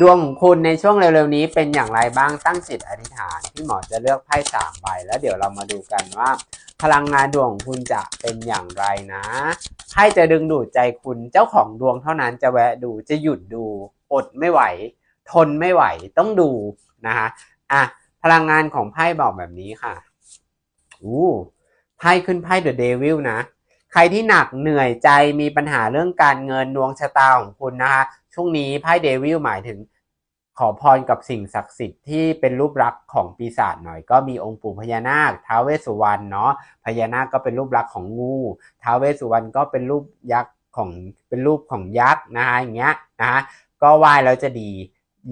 ดวงของคุณในช่วงเร็วๆนี้เป็นอย่างไรบ้างตั้งจิตอธิษฐานพี่หมอจะเลือกไพ่สามใบแล้วเดี๋ยวเรามาดูกันว่า พลังงานดวงของคุณจะเป็นอย่างไรนะไพ่จะดึงดูดใจคุณเจ้าของดวงเท่านั้นจะแวะดูจะหยุดดู อดไม่ไหว ทนไม่ไหวต้องดูนะคะอะพลังงานของไพ่บอกแบบนี้ค่ะอู้ไพ่ขึ้นไพ่เดอะเดวิลนะ ใครที่หนักเหนื่อยใจมีปัญหาเรื่องการเงินดวงชะตาของคุณนะคะช่วงนี้ไพ่เดวิลหมายถึงขอพรกับสิ่งศักดิ์สิทธิ์ที่เป็นรูปลักษณ์ของปีศาจหน่อย ก็มีองค์ปู่พญานาคท้าวเวสสุวรรณเนาะพญานาคก็เป็นรูปลักษณ์ของงูท้าวเวสสุวรรณก็เป็นรูปยักษ์ของเป็นรูปของยักษ์นะคะอย่างเงี้ยนะคะก็ไหว้แล้วจะดี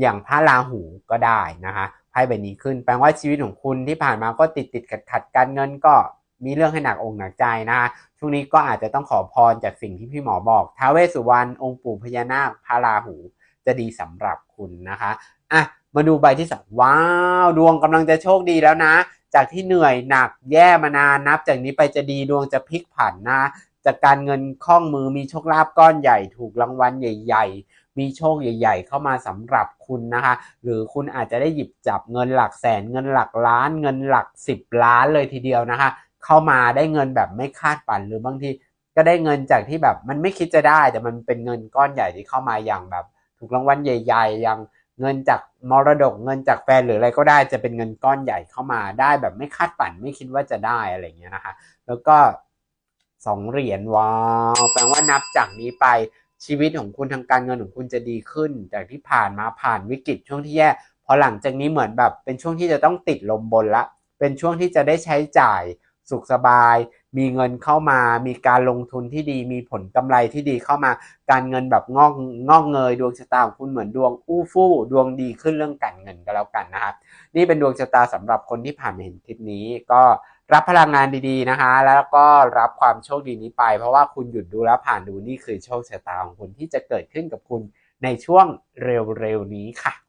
อย่างพระราหูก็ได้นะคะไพ่ใบนี้ขึ้นแปลว่าชีวิตของคุณที่ผ่านมาก็ติดติดขัดขัดการเงินก็ มีเรื่องให้หนักอกหนักใจนะคะช่วงนี้ก็อาจจะต้องขอพรจากสิ่งที่พี่หมอบอกท้าวเวสสุวรรณองค์ปู่พญานาคพระราหู จะดีสำหรับคุณนะคะอะมาดูใบที่สองว้าวดวงกำลังจะโชคดีแล้วนะ จากที่เหนื่อยหนักแย่มานานนับ จากนี้ไปจะดีดวงจะพลิกผันนะจากการเงินคล่องมือมีโชคลาภก้อนใหญ่ถูกรางวัลใหญ่ ๆ มีโชคใหญ่ ๆ เข้ามาสำหรับคุณนะคะ หรือคุณอาจจะได้หยิบจับเงินหลักแสนเงินหลักล้าน เงินหลักสิบล้านเลยทีเดียวนะคะ เข้ามาได้เงินแบบไม่คาดฝันหรือบางทีก็ได้เงินจากที่แบบมันไม่คิดจะได้ แต่มันเป็นเงินก้อนใหญ่ที่เข้ามาอย่างแบบ ถูกรางวัลใหญ่ ๆ อย่างเงินจากมรดกเงินจากแฟนหรืออะไรก็ได้จะเป็นเงินก้อนใหญ่เข้ามาได้แบบไม่คาดฝันไม่คิดว่าจะได้อะไรเงี้ยนะคะแล้วก็สองเหรียญว้าวแปลว่านับจากนี้ไปชีวิตของคุณทางการเงินของคุณจะดีขึ้น จากที่ผ่านมาผ่านวิกฤตช่วงที่แย่พอหลังจากนี้เหมือนแบบเป็นช่วงที่จะต้องติดลมบนละ เป็นช่วงที่จะได้ใช้จ่าย สุขสบาย มีเงินเข้ามา มีการลงทุนที่ดี มีผลกำไรที่ดีเข้ามา การเงินแบบงอกงอกเงยดวงชะตาของคุณเหมือนดวงอู้ฟู่ดวงดีขึ้นเรื่องการเงินก็แล้วกันนะครับ นี่เป็นดวงชะตาสำหรับคนที่ผ่านมาเห็นคลิปนี้ก็รับพลังงานดีๆนะคะ แล้วก็รับความโชคดีนี้ไป เพราะว่าคุณหยุดดูแล้วผ่านดูนี่คือโชคชะตาของคุณที่จะเกิดขึ้นกับคุณในช่วงเร็วๆนี้ค่ะ